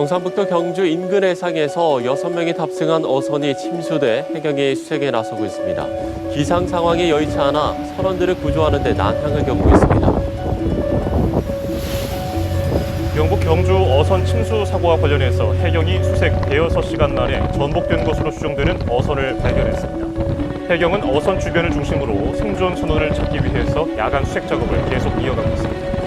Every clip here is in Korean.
경상북도 경주 인근 해상에서 6명이 탑승한 어선이 침수돼 해경이 수색에 나서고 있습니다. 기상 상황이 여의치 않아 선원들을 구조하는 데 난항을 겪고 있습니다. 영북 경주 어선 침수 사고와 관련해서 해경이 수색 대여섯 시간 만에 전복된 것으로 추정되는 어선을 발견했습니다. 해경은 어선 주변을 중심으로 생존 선원을 찾기 위해서 야간 수색 작업을 계속 이어가고 있습니다.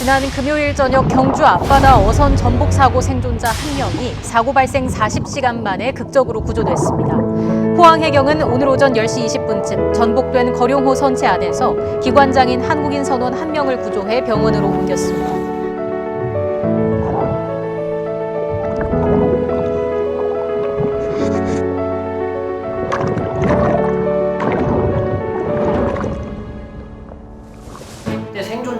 지난 금요일 저녁 경주 앞바다 어선 전복 사고 생존자 한 명이 사고 발생 40시간 만에 극적으로 구조됐습니다. 포항해경은 오늘 오전 10시 20분쯤 전복된 거룡호 선체 안에서 기관장인 한국인 선원 한 명을 구조해 병원으로 옮겼습니다.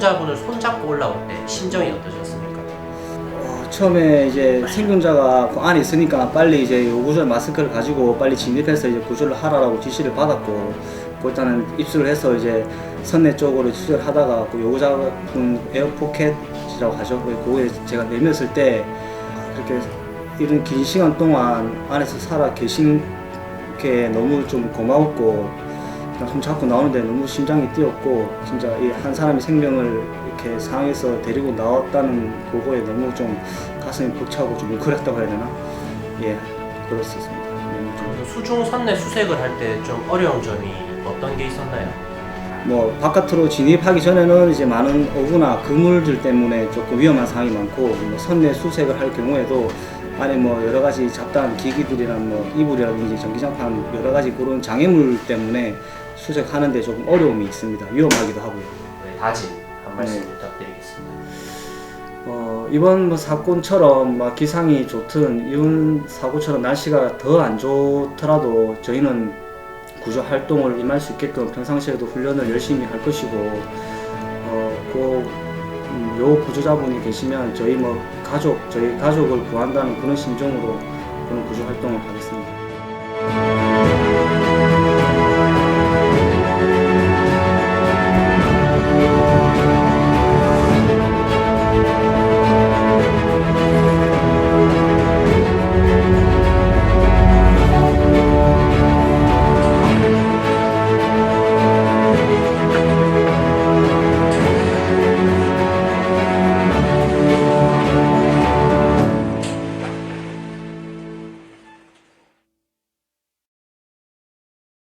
생존자분을 손잡고 올라올 때 심정이 어떠셨습니까? 어, 처음에 이제 생존자가 그 안에 있으니까 빨리 이제 요구조의 마스크를 가지고 빨리 진입해서 이제 구조를 하라라고 지시를 받았고 그 일단은 입수를 해서 이제 선내 쪽으로 추적을 하다가 그 요구자분 에어포켓이라고 하죠. 그거에 제가 내밀었을 때 그렇게 이런 긴 시간 동안 안에서 살아 계신 게 너무 좀 고마웠고 손 잡고 나오는데 너무 심장이 뛰었고 진짜 이 한 사람의 생명을 이렇게 상황에서 데리고 나왔다는 그거에 너무 좀 가슴이 벅차고 좀 뭉클했다고 해야 되나? 예, 그랬었습니다. 네, 좀그 수중 선내 수색을 할 때 좀 어려운 점이 어떤 게 있었나요? 뭐 바깥으로 진입하기 전에는 이제 많은 어구나 그물들 때문에 조금 위험한 상황이 많고 뭐 선내 수색을 할 경우에도 안에 뭐 여러 가지 잡다한 기기들이나 뭐 이불이라든지 전기장판 여러 가지 그런 장애물 때문에 수색하는데 조금 어려움이 있습니다. 위험하기도 하고요. 네, 다짐 한 말씀 네. 부탁드리겠습니다. 어, 이번 뭐 사건처럼 막 기상이 좋든 이번 사고처럼 날씨가 더 안 좋더라도 저희는 구조 활동을 임할 수 있게끔 평상시에도 훈련을 열심히 할 것이고 어, 그, 음, 요 구조자분이 계시면 저희 뭐 가족, 저희 가족을 구한다는 그런 심정으로 그런 구조 활동을 하겠습니다.